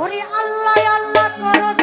ওরে আল্লাহ আল্লাহ করো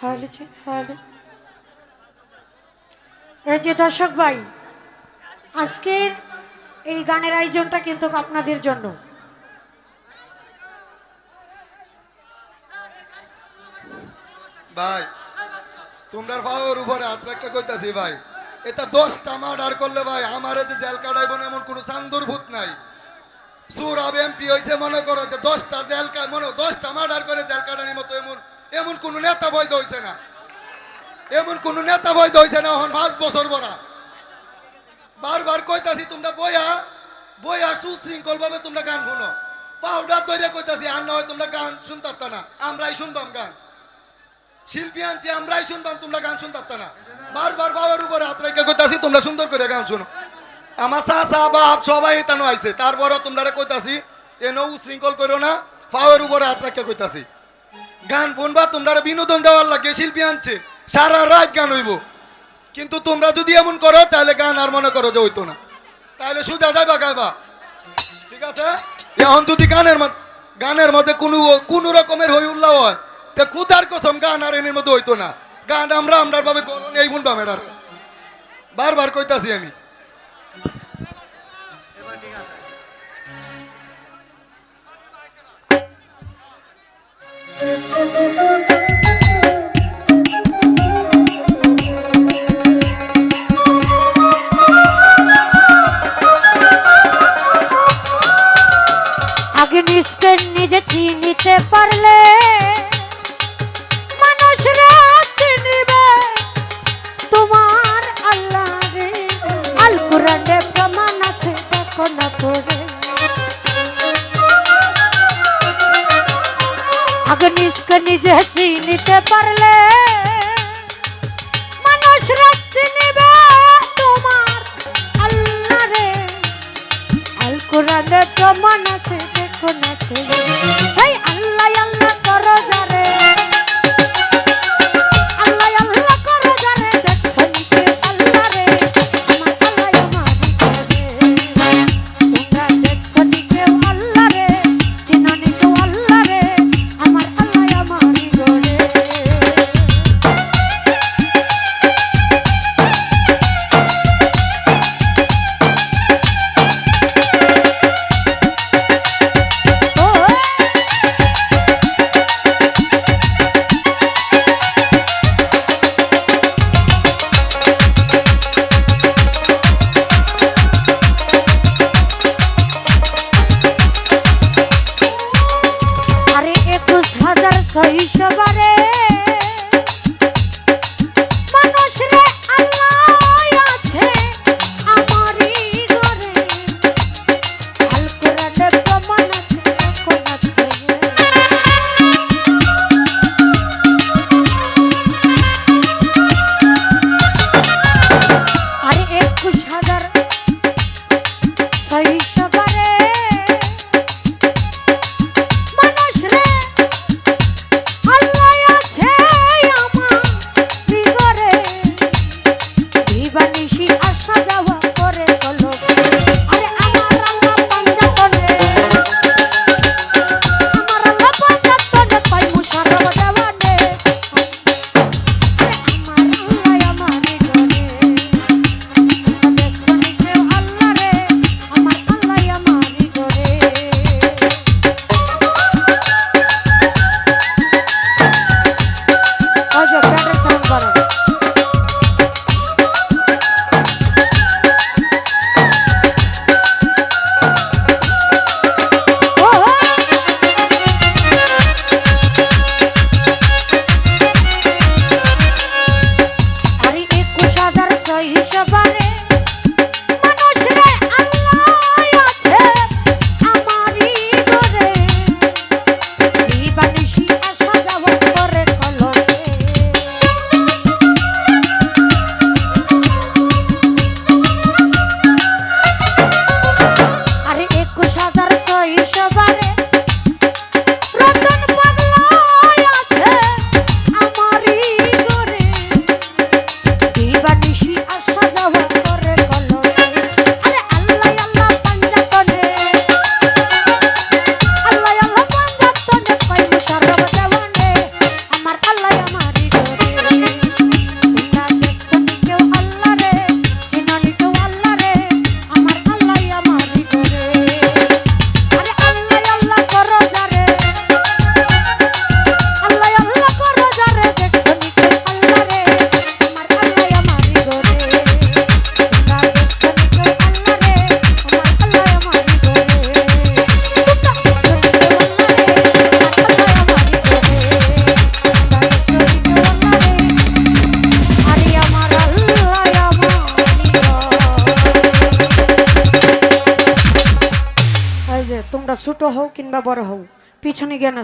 হয়েছে হ্যালো এই যে দর্শক ভাই, আজকের এই গানের আয়োজনটা কিন্তু আপনাদের জন্য। ভাই, তোমরা পাওয়ার উপরে হাত রাখতে কইতাছি ভাই। এটা দশটা মার্ডার করলে ভাই, আমারে যে জেল কাটাইব এমন কোনো চান্দুর নাই। সুরাব এমপি হয়েছে মনে করো যে দশটা জেল মনে দশটা মার্ডার করে জেল কাটানির মতো এমন এমন কোনো নেতা বৈধ হয়েছে না। এমন কোনো নেতা বৈধ হয়েছে না এখন পাঁচ বছর বড়া বারবার কইতাছি, তোমরা বইয়া বইয়া সুশৃঙ্খল ভাবে তোমরা গান শুনো। পাউডার তৈরি কইতাছি, আর নয় তোমরা গান শুনতাত না। আমরাই শুনবাম গান। শিল্পী আনছি, আমরাই শুনবাম, তোমরা গান শুনতাত না। বারবার বাবার উপরে হাত রেখে কইতাছি, তোমরা সুন্দর করে গান শুনো। আমার চাচা বাপ সবাই এতানো আইছে। তারপরও তোমরা কইতাছি এনো উশৃঙ্খল করো না। পাওয়ার উপরে হাত রেখে কইতাছি গান শুনবা তোমরা বিনোদন দেওয়ার লাগে, শিল্পী আনছে। সারা রাত গান হইব। কিন্তু তোমরা যদি এমন করো, তাহলে গান আর মনে করো যে হইতো না। তাহলে সুজা যাইবা গাইবা। ঠিক আছে? এখন যদি গানের গানের মধ্যে কোনো কোনো রকমের হই উল্লাহ হয়, তে খুদার কসম গান আর এনের মধ্যে হইতো না। গান আমরা আমরার ভাবে এই শুনবা মেরার বারবার কইতাছি আমি। নিজকে নিজে চিনিতে পারলে তোমার আল্লাহ আল কোরআনে প্রমাণ আছে না নিজে চিনিতে পারলে মানুষ চিনিবে তোমার আল্লাহ রে। আল কোরআনে প্রমাণ হাজার ছোট হও কিংবা বড় হও পিছনে গিয়ে না